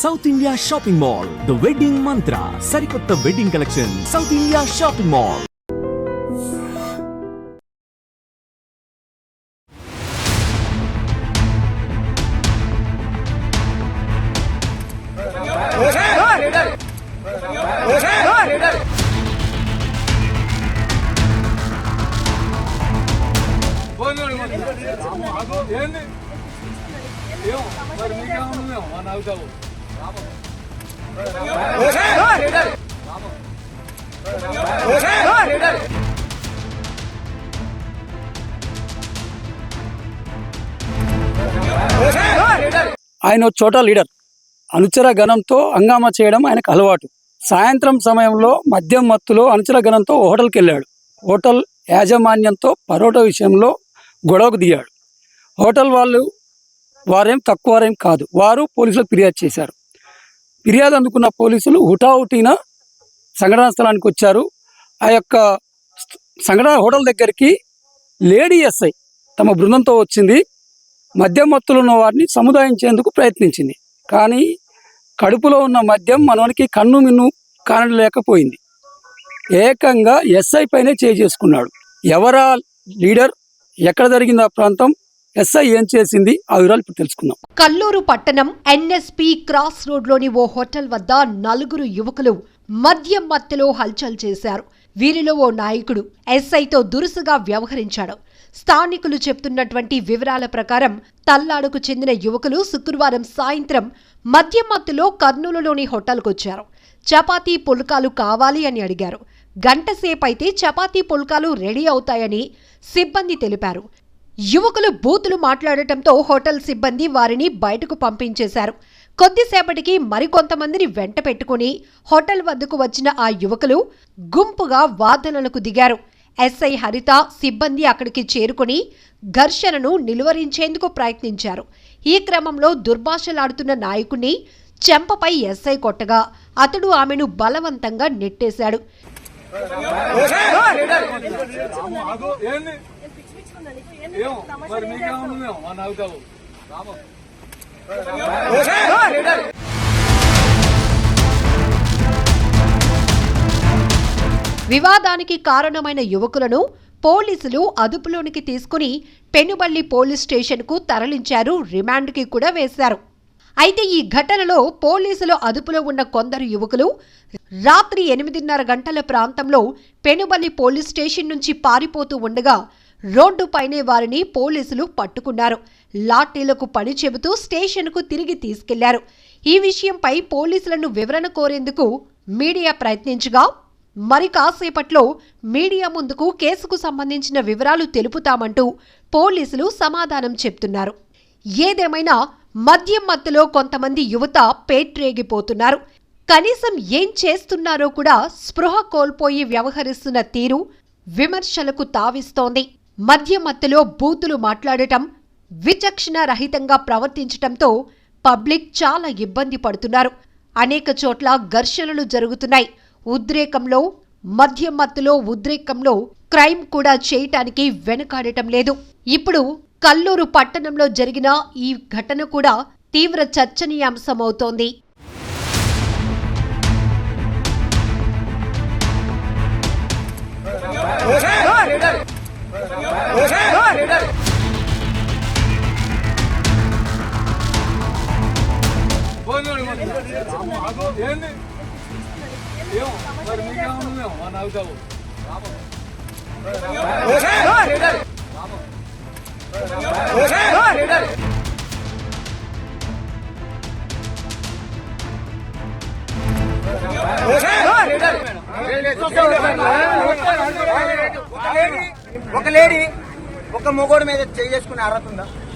south India shopping mall the wedding Mantra సరికొత్త wedding collection south India shopping mall ఏంది ఏమో మరి మీకేమన్నా మా నవ్వుతావు ఆయన చోట లీడర్. అనుచర గణంతో హంగామా చేయడం ఆయనకు అలవాటు. సాయంత్రం సమయంలో మద్యం మత్తులో అనుచర గణంతో హోటల్కి వెళ్ళాడు. హోటల్ యాజమాన్యంతో పరోటా విషయంలో గొడవకు దిగాడు. హోటల్ వాళ్ళు వారేం తక్కువ వారేం కాదు. వారు పోలీసులకు ఫిర్యాదు చేశారు. ఫిర్యాదు అందుకున్న పోలీసులు హుటాహుటిన సంఘటనా స్థలానికి వచ్చారు. ఆ యొక్క సంఘటన హోటల్ దగ్గరికి లేడీ ఎస్ఐ తమ బృందంతో వచ్చింది. మద్యం మత్తులు ఉన్న వారిని సముదాయించేందుకు ప్రయత్నించింది. కానీ కడుపులో ఉన్న మద్యం మనవనికి కన్ను మిన్ను కానలేకపోయింది ఏకంగా ఎస్ఐ పైనే చేసుకున్నాడు. ఎవరా లీడర్? ఎక్కడ జరిగింది ఆ ప్రాంతం? ఎస్ఐ ఏం చేసింది? ఆ వివరాలు ఇప్పుడు తెలుసుకుందాం. కల్లూరు పట్టణం ఎన్ఎస్పి క్రాస్ రోడ్లోని ఓ హోటల్ వద్ద నలుగురు యువకులు మద్యం మత్తులో హల్చల్ చేశారు. వీరిలో ఓ నాయకుడు ఎస్ఐతో దురుసుగా వ్యవహరించాడు. స్థానికులు చెప్తున్నటువంటి వివరాల ప్రకారం తల్లాడుకు చెందిన యువకులు శుక్రవారం సాయంత్రం మద్యం మత్తులో కర్నూలులోని హోటల్కొచ్చారు. చపాతీ పుల్కాలు కావాలి అని అడిగారు. గంటసేపైతే చపాతీ పుల్కాలు రెడీ అవుతాయని సిబ్బంది తెలిపారు. యువకులు బూతులు మాట్లాడటంతో హోటల్ సిబ్బంది వారిని బయటకు పంపించేశారు కొద్దిసేపటికి మరికొంతమందిని వెంట పెట్టుకుని హోటల్ వద్దకు వచ్చిన ఆ యువకులు గుంపుగా వాదనలకు దిగారు ఎస్ఐ హరిత సిబ్బంది అక్కడికి చేరుకుని ఘర్షణను నిలువరించేందుకు ప్రయత్నించారు ఈ క్రమంలో దుర్భాషలాడుతున్న నాయకుణ్ణి చెంపపై ఎస్ఐ కొట్టగా అతడు ఆమెను బలవంతంగా నెట్టేశాడు వివాదానికి కారణమైన యువకులను పోలీసులు అదుపులోనికి తీసుకుని పెనుబల్లి పోలీస్ స్టేషన్కు తరలించారు రిమాండ్కి కూడా వేశారు. అయితే ఈ ఘటనలో పోలీసులు అదుపులో ఉన్న కొందరు యువకులు రాత్రి ఎనిమిదిన్నర గంటల ప్రాంతంలో పెనుబల్లి పోలీస్ స్టేషన్ నుంచి పారిపోతూ ఉండగా రోడ్డుపైనే వారిని పోలీసులు పట్టుకున్నారు. లాఠీలకు పని చెబుతూ స్టేషన్కు తిరిగి తీసుకెళ్ళారు. ఈ విషయంపై పోలీసులను వివరణ కోరేందుకు మీడియా ప్రయత్నించగా మరి కాసేపట్లో మీడియా ముందుకు కేసుకు సంబంధించిన వివరాలు తెలుపుతామంటూ పోలీసులు సమాధానం చెప్తున్నారు. ఏదేమైనా మద్యం మత్తులో కొంతమంది యువత పేట్రేగిపోతున్నారు. కనీసం ఏం చేస్తున్నారో కూడా స్పృహ కోల్పోయి వ్యవహరిస్తున్న తీరు విమర్శలకు తావిస్తోంది. మధ్యమత్తులో బూతులు మాట్లాడటం విచక్షణ రహితంగా ప్రవర్తించటంతో పబ్లిక్ చాలా ఇబ్బంది పడుతున్నారు. అనేక చోట్ల ఘర్షణలు జరుగుతున్నాయి. ఉద్రేకంలో మధ్యమత్తులో ఉద్రేకంలో క్రైమ్ కూడా చేయటానికి వెనుకాడటం లేదు. ఇప్పుడు కల్లూరు పట్టణంలో జరిగిన ఈ ఘటన కూడా తీవ్ర చర్చనీయాంశమవుతోంది. ఏంది? ఏమో మరి మీకేమన్నా మా నవ్వుతావు రామో ఒక లేడీ ఒక మొగోడు మీద చేసుకునే అర్హత ఉందా?